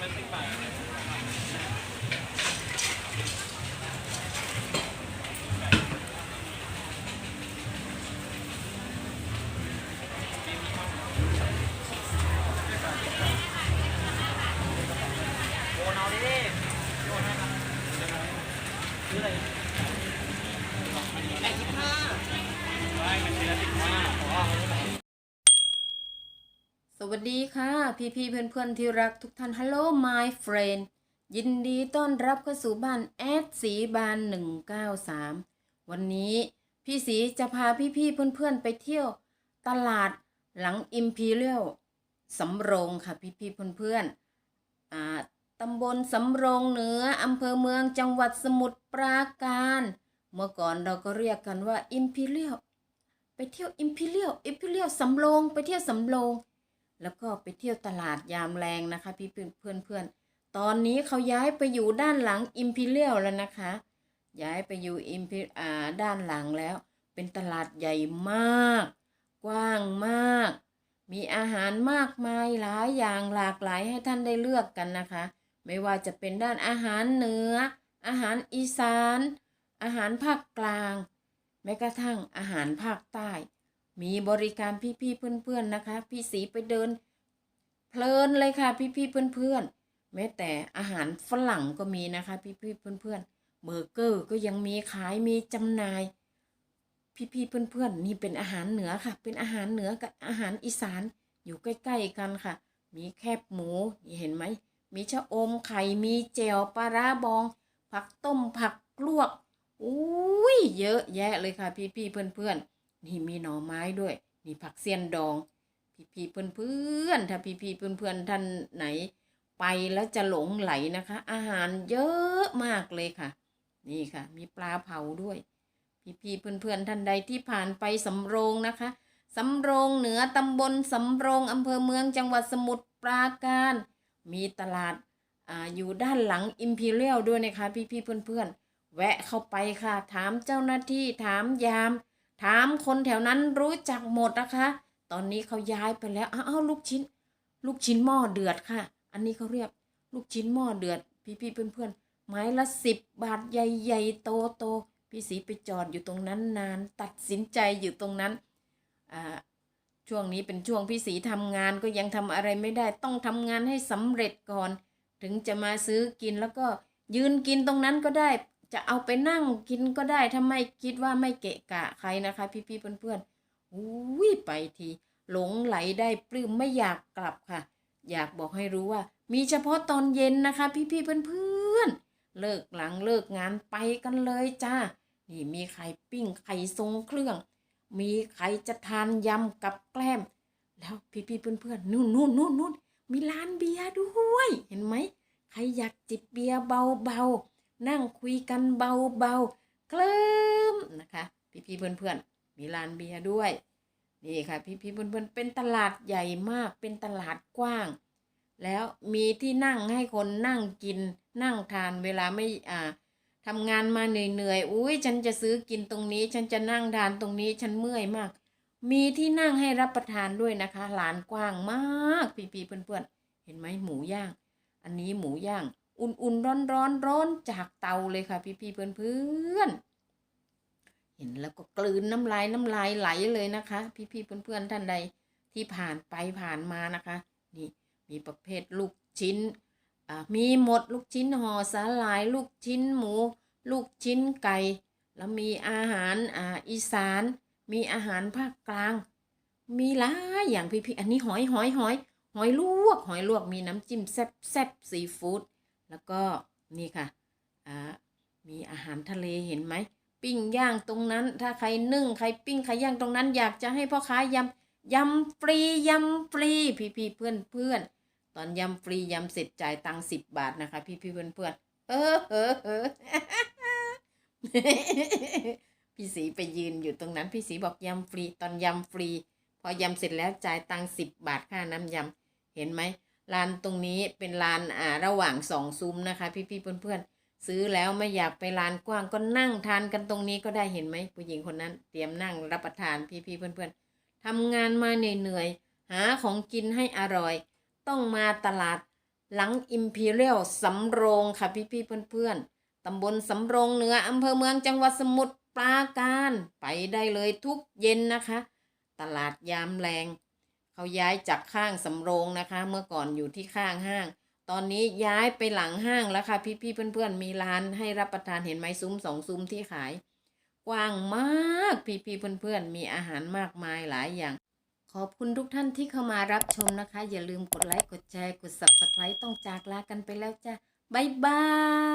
มันสิบบาทโอนเอาดิโอนให้ครับซื้ออะไรแปดสิบห้าไม่มันเป็นละสิบห้าเพราะว่ามันไม่ส วัสดีค่ะ พี่พี่เพื่อนเพื่อนที่รักทุกท่าน Hello my friend ยินดีต้อนรับเข้าสู่บ้านแอดสีบาน 193 วันนี้พี่สีจะพาพี่พี่เพื่อนเพื่อนไปเที่ยว ตลาดหลัง Imperial สำโรงค่ะพี่พี่เพื่อนเพื่อนอ่าตำบลสำโรงเหนืออำเภอเมืองจังหวัดสมุทรปราการ เมื่อก่อนเราก็เรียกกันว่า Imperial ไปเที่ยว Imperial Imperial สำโรงไปเที่ยวสำโรง แล้วก็ไปเที่ยวตลาดยามแรงนะคะ พี่เพื่อนเพื่อนเพื่อนตอนนี้เขาย้ายไปอยู่ด้านหลังอิมพีเรียลแล้วนะคะ ย้ายไปอยู่อิมพีอ่าด้านหลังแล้ว เป็นตลาดใหญ่มาก กว้างมาก มีอาหารมากมายหลายอย่างหลากหลายให้ท่านได้เลือกกันนะคะ ไม่ว่าจะเป็นด้านอาหารเหนือ อาหารอีสาน อาหารภาคกลาง แม้กระทั่งอาหารภาคใต้ มีบริการพี่ๆเพื่อนๆนะคะ พี่สีไปเดิน เพลินเลยค่ะ พี่ๆเพื่อนๆแม้แต่อาหารฝรั่งก็มีนะคะ พี่ๆเพื่อนๆเบอร์เกอร์ก็ยังมีขายมีจำหน่าย พี่ๆเพื่อนๆนี่เป็นอาหารเหนือค่ะ เป็นอาหารเหนือกับอาหารอีสานอยู่ใกล้ๆกันค่ะ มีแคบหมูเห็นไหมมีชะอมไข่มีแจ่วปลาร้าบอง ผักต้มผักลวกอุ้ยเยอะแยะเลยค่ะ พี่ๆเพื่อนๆ นี่มีหน่อไม้ด้วยมีผักเสียนดอง พี่พี่เพื่อนเพื่อนๆถ้าพี่พี่เพื่อนเพื่อนๆท่านไหน ไปแล้วจะหลงไหลนะคะ อาหารเยอะมากเลยค่ะ นี่ค่ะ มีปลาเผาด้วย พี่พี่เพื่อนเพื่อนๆท่านใดที่ผ่านไปสำโรงนะคะสำโรงเหนือตำบลสำโรงอำเภอเมืองจังหวัดสมุทรปราการ มีตลาดอ่าอยู่ด้านหลังอิมพีเรียลด้วยนะคะ พี่พี่เพื่อนเพื่อนๆแวะเข้าไปค่ะ ถามเจ้าหน้าที่ถามยาม ถามคนแถวนั้นรู้จักหมดนะคะ ตอนนี้เขาย้ายไปแล้วอ้าวลูกชิ้น ลูกชิ้นหม้อเดือดค่ะ อันนี้เขาเรียกลูกชิ้นหม้อเดือด พี่ๆเพื่อนๆไม้ละสิบบาทใหญ่ๆโตๆพี่สีไปจอดอยู่ตรงนั้นนาน ตัดสินใจอยู่ตรงนั้นอ่าช่วงนี้เป็นช่วงพี่สีทำงานก็ยังทำอะไรไม่ได้ต้องทำงานให้สำเร็จก่อน ถึงจะมาซื้อกินแล้วก็ยืนกินตรงนั้นก็ได้ จะเอาไปนั่งกินก็ได้ถ้าไม่คิดว่าไม่เกะกะใครนะคะ พี่ๆเพื่อนๆอุ้ยไปทีหลงไหลได้ปลื้มไม่อยากกลับค่ะ อยากบอกให้รู้ว่า มีเฉพาะตอนเย็นนะคะ พี่ๆเพื่อนๆเลิกหลังเลิกงานไปกันเลยจ้านี่มีไข่ปิ้งไข่ทรงเครื่อง มีใครจะทานยำกับแกล้ม แล้วพี่ๆเพื่อนๆนู่นนู่นนู่นนู่นมีร้านเบียร์ด้วย เห็นไหมใครอยากจิบเบียร์เบาๆ นั่งคุยกันเบาๆเคลิ้มนะคะ พี่ๆเพื่อนๆมีร้านเบียร์ด้วย นี่ค่ะ พี่ๆเพื่อนๆเป็นตลาดใหญ่มากเป็นตลาดกว้าง แล้วมีที่นั่งให้คนนั่งกินนั่งทานเวลาไม่อ่าทำงานมาเหนื่อยๆ อุ้ยฉันจะซื้อกินตรงนี้ ฉันจะนั่งทานตรงนี้ ฉันเมื่อยมาก มีที่นั่งให้รับประทานด้วยนะคะลานกว้างมาก พี่ๆเพื่อนๆ เห็นไหมหมูย่าง อันนี้หมูย่าง อุ่นๆ ร้อนร้อนๆร้อนจากเตาเลยค่ะพี่ๆเพื่อนๆ เห็นแล้วก็กลืนน้ำลายน้ำลายไหลเลยนะคะ พี่ๆเพื่อนๆท่านใดที่ผ่านไปผ่านมานะคะ นี่มีประเภทลูกชิ้นมีหมดลูกชิ้นห่อสาหร่ายลูกชิ้นหมู ลูกชิ้นไก่ แล้วมีอาหารอ่าอีสาน มีอาหารภาคกลาง มีหลายอย่างพี่ๆอันนี้หอยหอยหอยหอยลวกหอยลวกมีน้ำจิ้มแซ่บแซ่บซีฟู้ด แล้วก็นี่ค่ะอ่ามีอาหารทะเลเห็นไหม ปิ้งย่างตรงนั้น ถ้าใครนึ่งใครปิ้งใครย่างตรงนั้น อยากจะให้พ่อค้ายำยำฟรียำฟรีพี่พี่เพื่อนเพื่อนตอนยำฟรียำเสร็จจ่ายตังค์สิบบาทนะคะ พี่พี่เพื่อนเพื่อนเออเออเออพี่สีไปยืนอยู่ตรงนั้น พี่สีบอกยำฟรีตอนยำฟรี พอยำเสร็จแล้วจ่ายตังค์สิบบาทค่าน้ำยำเห็นไหม ร้านตรงนี้เป็นร้านอ่าระหว่างสองซุ้มนะคะ พี่ๆเพื่อนๆซื้อแล้วไม่อยากไปร้านกว้างก็นั่งทานกันตรงนี้ก็ได้เห็นไหมผู้หญิงคนนั้น เตรียมนั่งรับประทานพี่พี่ๆเพื่อนๆทำงานมาเหนื่อยๆหาของกินให้อร่อย ต้องมาตลาดหลังอิมพีเรียลสำโรงค่ะพี่ๆเพื่อนๆตำบลสำโรงเหนืออำเภอเมืองจังหวัดสมุทรปราการไปได้เลยทุกเย็นนะคะ ตลาดยามแรง เขาย้ายจากข้างสำโรงนะคะ เมื่อก่อนอยู่ที่ข้างห้าง ตอนนี้ย้ายไปหลังห้างแล้วค่ะ พี่ๆเพื่อนๆ มีร้านให้รับประทานเห็นไหมซุ้มสองซุ้มที่ขาย กว้างมากพี่ๆเพื่อนๆ มีอาหารมากมายหลายอย่าง ขอบคุณทุกท่านที่เข้ามารับชมนะคะ อย่าลืมกดไลค์กดแชร์กด subscribe ต้องจากลากันไปแล้วจ้ะบ๊ายบาย